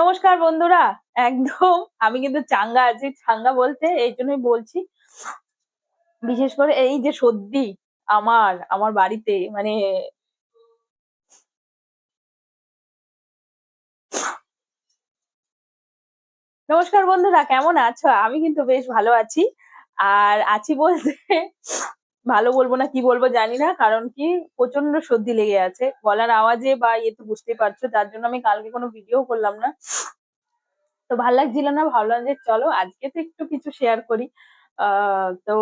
নমস্কার বন্ধুরা। একদম, আমি কিন্তু চাঙ্গা আছি। চাঙ্গা বলতে এই জন্যই বলছি। বিশেষ করে এই যে সর্দি আমার আমার বাড়িতে মানে নমস্কার বন্ধুরা, কেমন আছো? আমি কিন্তু বেশ ভালো আছি। আর আছি বলতে ভালো বলব না কি বলব জানি না, কারণ কি প্রচণ্ড সর্দি লেগে আছে। গলার আওয়াজে বা ইয়ে তো বুঝতেই পারছ, তার জন্য আমি কালকে কোনো ভিডিও করলাম না। তো ভালো লাগছিল না, ভাবলাম যে চলো আজকে তো একটু কিছু শেয়ার করি। তো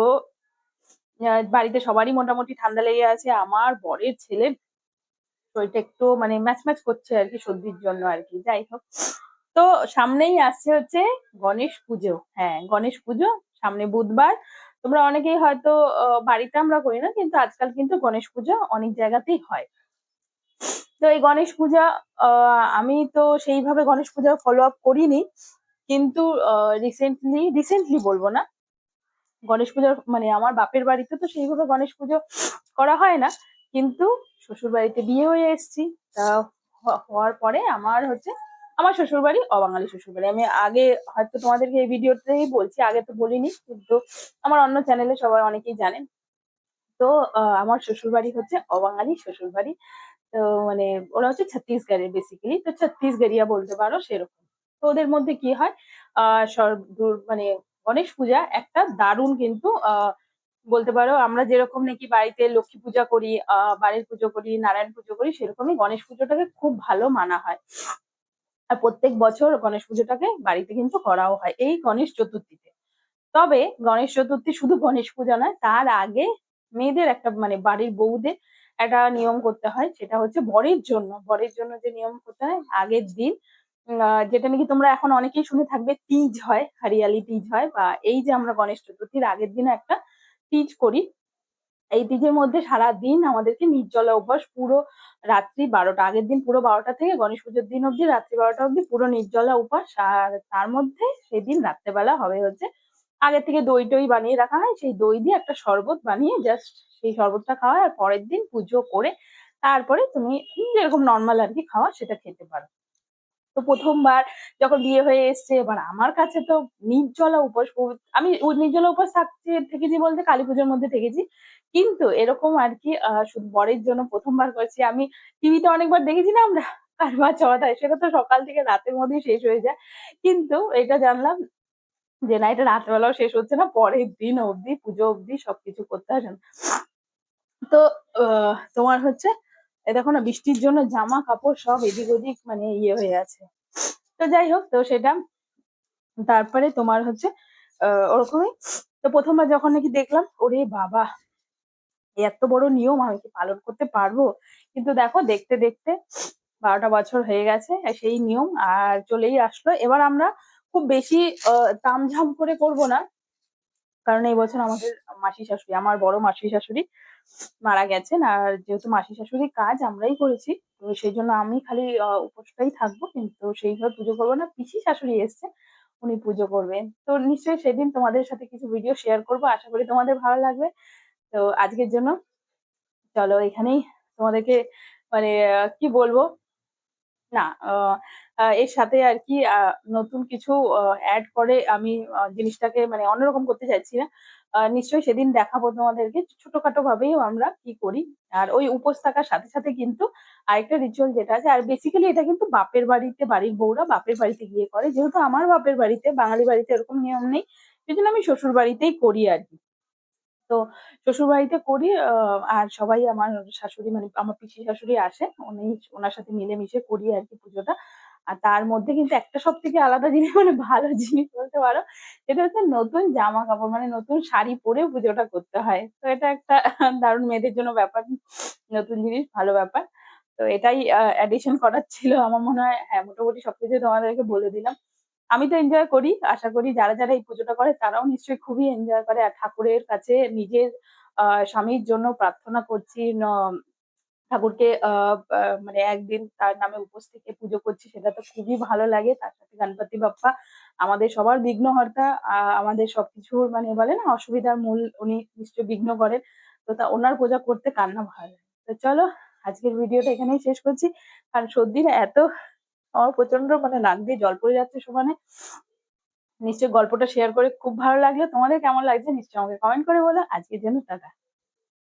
বাড়িতে সবারই মোটামুটি ঠান্ডা লেগে আছে, আমার বরের ছেলে শরীরটা একটু মানে ম্যাচ ম্যাচ করছে আর কি সর্দির জন্য আর কি, যাই হোক। তো সামনেই আসছে হচ্ছে গণেশ পুজো হ্যাঁ গণেশ পুজো, সামনে বুধবার। তোমরা অনেকেই হয়তো বাড়িতে আমরা করি না, কিন্তু আজকাল কিন্তু গণেশ পূজা অনেক জায়গাতেই হয়। তো এই গণেশ পূজা আমি তো সেইভাবে গণেশ পূজা ফলো আপ করিনি, কিন্তু রিসেন্টলি রিসেন্টলি বলব না। গণেশ পুজোর মানে আমার বাপের বাড়িতে তো সেইভাবে গণেশ পুজো করা হয় না, কিন্তু শ্বশুর বাড়িতে বিয়ে হয়ে এসেছি। তা হওয়ার পরে আমার হচ্ছে আমার শ্বশুর বাড়ি অবাঙালি শ্বশুর বাড়ি আমি আগে হয়তো তোমাদেরকে এই ভিডিওতেই বলছি, আগে তো বলিনি, কিন্তু আমার অন্য চ্যানেলে সবাই অনেকেই জানেন। তো আমার শ্বশুর বাড়ি হচ্ছে অবাঙালি শ্বশুর বাড়ি তো মানে ওরা হচ্ছে ছত্তিশগড়ের বেসিক্যালি তো ছত্তিশগড়িয়া বলতে পারো সেরকম। তো ওদের মধ্যে কি হয়, আহ মানে গণেশ পূজা একটা দারুণ কিন্তু, আহ, বলতে পারো আমরা যেরকম নাকি বাড়িতে লক্ষ্মী পূজা করি, আহ, বাড়ির পুজো করি, নারায়ণ পুজো করি, সেরকমই গণেশ পুজোটাকে খুব ভালো মানা হয়। আর প্রত্যেক বছর গণেশ পুজোটাকে বাড়িতে কিন্তু করাও হয় এই গণেশ চতুর্থীতে। তবে গণেশ চতুর্থী শুধু গণেশ পূজা নয়, তার আগে মেয়েদের একটা মানে বাড়ির বউদের একটা নিয়ম করতে হয়, সেটা হচ্ছে বরের জন্য। বরের জন্য যে নিয়ম করতে হয়, আগের দিন যেটা নাকি তোমরা এখন অনেকেই শুনে থাকবে তিজ হয়, হরিয়ালি তীজ হয়, বা এই যে আমরা গণেশ চতুর্থীর আগের দিন একটা তীজ করি। এই তীজের মধ্যে সারা দিন আমাদেরকে নির্জলা উপবাস পুরো রাত্রি বারোটা, আগের দিন পুরো বারোটা থেকে গণেশ পুজোর দিন অব্দি রাত্রি বারোটা অব্দি পুরো নির্জলা উপবাস আর তার মধ্যে সেদিন রাত্রেবেলা হবে হচ্ছে আগে থেকে দই টই বানিয়ে রাখা হয়, সেই দই দিয়ে একটা শরবত বানিয়ে জাস্ট সেই শরবতটা খাওয়া আর পরের দিন পুজো করে তারপরে তুমি যেরকম নর্মাল আর কি খাওয়া সেটা খেতে পারো। তো প্রথমবার যখন বিয়ে হয়ে এসছে, এবার আমার কাছে তো নির্জলা উপোস আমি নির্জলা উপোস থাকতে, থেকেছি বলতে কালী পুজোর মধ্যে থেকেছি। কিন্তু এরকম আর কি শুধু বরের জন্য প্রথমবার করছি। আমি টিভিতে অনেকবার দেখেছি না আমরা? কারবার চড়াই সেটা তো সকাল থেকে রাতের মধ্যেই শেষ হয়ে যায়। কিন্তু এটা জানলাম যে না, এটা রাত্রেবেলাও শেষ হচ্ছে না। পরের দিন অবধি, পুজো অবধি সবকিছু করতে হয় তো তোমার হচ্ছে এই দেখো না, বৃষ্টির জন্য জামা, কাপড় সব এদিক ওদিক মানে ইয়ে হয়ে আছে। তো যাই হোক, তো সেটা তারপরে তোমার হচ্ছে ওরকমই। তো প্রথমবার যখন নাকি দেখলাম, ওরে বাবা এত বড় নিয়ম, আমি কি পালন করতে পারব? কিন্তু দেখো, দেখতে দেখতে বারোটা বছর হয়ে গেছে সেই নিয়ম, আর চলেই আসলো। এবার আমরা খুব বেশি তামঝাম করে করব না। কারণ এই বছর আমাদের মাসি শাশুড়ি, আমার বড় মাসি শাশুড়ি মারা গেছেন। আর যেহেতু মাসি শাশুড়ির কাজ আমরাই করেছি, তো সেই জন্য আমি খালি উপোসটাই থাকব। কিন্তু সেইভাবে পুজো করব না, পিসি শাশুড়ি এসছে, উনি পুজো করবেন। তো নিশ্চয়ই সেদিন তোমাদের সাথে কিছু ভিডিও শেয়ার করব, আশা করি তোমাদের ভালো লাগবে। তো আজকের জন্য চলো এখানেই তোমাদেরকে মানে কি বলব? না এর সাথে আর কি নতুন কিছু অ্যাড করে আমি জিনিসটাকে মানে অন্যরকম করতে চাইছি না। নিশ্চয়ই সেদিন দেখাবো তোমাদেরকে ছোটখাটো ভাবেই আমরা কি করি। আর ওই উপোস থাকার সাথে সাথে কিন্তু আরেকটা রিচুয়াল যেটা আছে, আর বেসিক্যালি এটা কিন্তু বাপের বাড়িতে, বাড়ির বউরা বাপের বাড়িতে গিয়ে করে। যেহেতু আমার বাপের বাড়িতে, বাঙালি বাড়িতে এরকম নিয়ম নেই সেই জন্য আমি শ্বশুর বাড়িতেই করি আর কি। তো শ্বশুর বাড়িতে করি আর সবাই আমার শাশুড়ি মানে আমার পিসি শাশুড়ি আসেন, উনি ওনার সাথে মিলেমিশে করি আর কি পুজোটা। আর তার মধ্যে কিন্তু একটা সব থেকে আলাদা জিনিস মানে ভালো জিনিস বলতে পারো, সেটা হচ্ছে নতুন জামা কাপড় মানে নতুন শাড়ি পরে পুজোটা করতে হয়। তো এটা একটা দারুণ মেয়েদের জন্য ব্যাপার, নতুন জিনিস, ভালো ব্যাপার। তো এটাই অ্যাডিশন করার ছিল। আমার মনে হয় হ্যাঁ মোটামুটি সবকিছু তোমাদেরকে বলে দিলাম। আমি তো এনজয় করি, আশা করি যারা যারা এই পুজোটা করে তারাও নিশ্চয়ই খুবই এনজয় করে। আর ঠাকুরের কাছে নিজের স্বামীর জন্য প্রার্থনা করছি ঠাকুরকে মানে একদিন তার নামে উপোস থেকে পুজো করছি, সেটা তো খুবই ভালো লাগে। তার সাথে গণপতি বাপ্পা, আমাদের সবার বিঘ্নহর্তা আমাদের সবকিছুর মানে বলে না, অসুবিধার মূল উনি নিশ্চয়ই বিঘ্ন করেন। তো তা ওনার পূজা করতে কান্না ভালো লাগে? তো চলো, আজকের ভিডিওটা এখানেই শেষ করছি। কারণ সর্দির এত আমার প্রচণ্ড মানে নাক দিয়ে জল পড়ে যাচ্ছে সমানে। নিশ্চয়ই গল্পটা শেয়ার করে খুব ভালো লাগল। তোমাদের কেমন লাগছে নিশ্চয়ই আমাকে কমেন্ট করে বলো। আজকের জন্য টাটা।